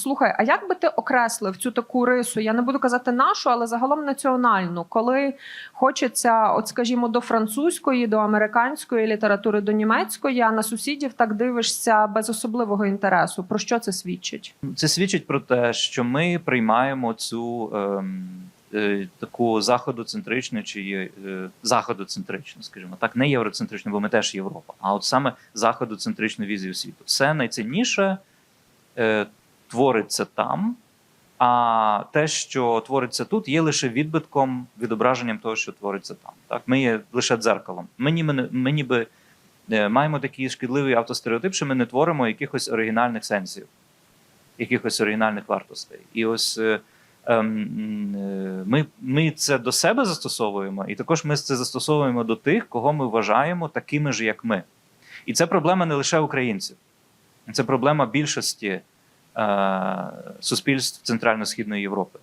Слухай, а як би ти окреслив цю таку рису? Я не буду казати нашу, але загалом національну, коли хочеться, от скажімо, до французької, до американської літератури, до німецької, а на сусідів так дивишся без особливого інтересу. Про що це свідчить? Це свідчить про те, що ми приймаємо цю ем, е, таку заходоцентричну чи е, заходоцентричну, скажімо так, не євроцентричну, бо ми теж Європа, а от саме заходоцентричну візію світу. Все найцінніше е, твориться там. А те, що твориться тут, є лише відбитком, відображенням того, що твориться там. Так, ми є лише дзеркалом. Ми ніби, ми ніби е, маємо такий шкідливий автостереотип, що ми не творимо якихось оригінальних сенсів якихось оригінальних вартостей. І ось е, ем, е, ми, ми це до себе застосовуємо, і також ми це застосовуємо до тих, кого ми вважаємо такими ж, як ми. І це проблема не лише українців, це проблема більшості суспільств Центрально-Східної Європи.